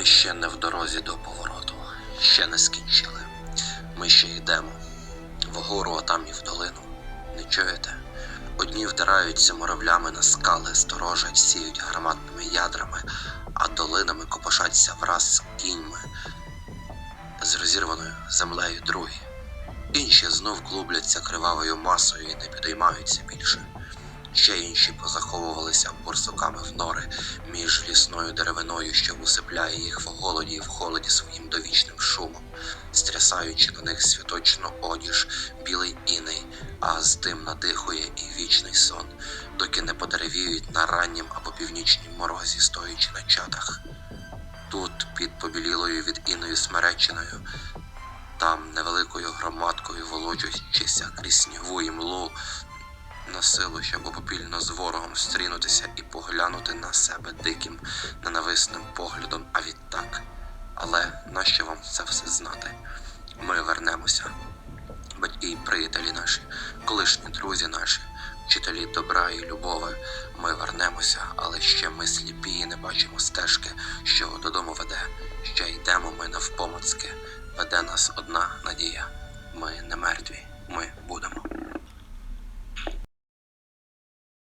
Ми ще не в дорозі до повороту, ще не скінчили. Ми ще йдемо вгору, а там і в долину. Не чуєте? Одні вдираються муравлями на скали, сторожать, сіють гарматними ядрами, а долинами копошаться враз з кіньми з розірваною землею другі. Інші знов клубляться кривавою масою і не підіймаються більше. Ще інші позаховувалися борсуками в нори між лісною деревиною, що усипляє їх в голоді і в холоді своїм довічним шумом, стрясаючи на них святочну одіж, білий іней, а з тим надихує і вічний сон, доки не подеревіють на раннім або північнім морозі, стоячи на чатах. Тут, під побілілою від іною смеречиною, там невеликою громадкою волочачися крізь снігу і млу, на силу, щоб попільно з ворогом стрінутися і поглянути на себе диким, ненависним поглядом, а відтак. Але нащо вам це все знати? Ми вернемося. Батьки і приятелі наші, колишні друзі наші, вчителі добра і любови, ми вернемося, але ще ми сліпі і не бачимо стежки, що додому веде. Ще йдемо ми навпомацки. Веде нас одна надія. Ми не